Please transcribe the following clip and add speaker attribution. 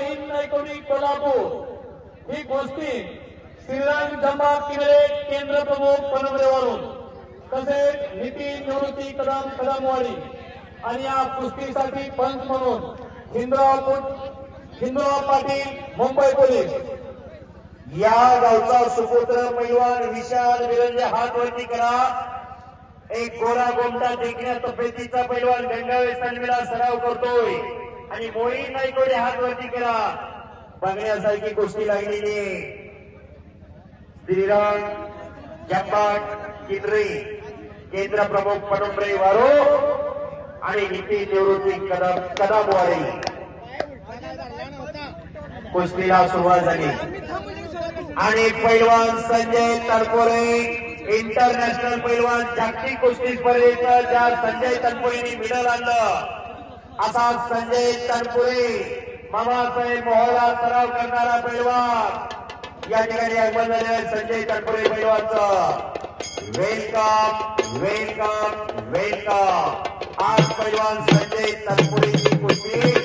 Speaker 1: In नायकोनी Kolhapur. ही गोष्टी Shriram Jamba Kinley केंद्र प्रमुख पनमरेवरून तसेच नीती निवृत्ती कदम कदमवाडी आणि या कुस्तीसाठी पंच म्हणून हिंदराव हिंदराव पाटील मुंबई पोलीस.
Speaker 2: या गावचा सुपुत्र पैलवान विशाल विरंजे हात वरती करा. एक गोरा गोमटा देखण्या तब्येतीचा पैलवान गंगावे सनमीला सराव करतोय. आणि मोळी नाही कोणी हात वरती केला बघण्यासारखी गोष्टी लागलेली श्रीराम जपाट किद्री केंद्र प्रमुख पडुंबरे वारो आणि नीती निवृत्ती कदम कदम कदमवाडी कुस्तीला सुरुवात झाली. आणि पैलवान संजय तनपुरे इंटरनॅशनल पैलवान जागतिक कुस्ती स्पर्धेचं ज्या संजय तनपुरेने मिडल आणलं असा संजय तनपुरे मामासाहेब मोहरा सराव करणारा पैलवान. या ठिकाणी आगमन झाले संजय तनपुरे पैलवानच. वेलकम वेलकम वेलकम आज पैलवान संजय तनपुरेची कुस्ती.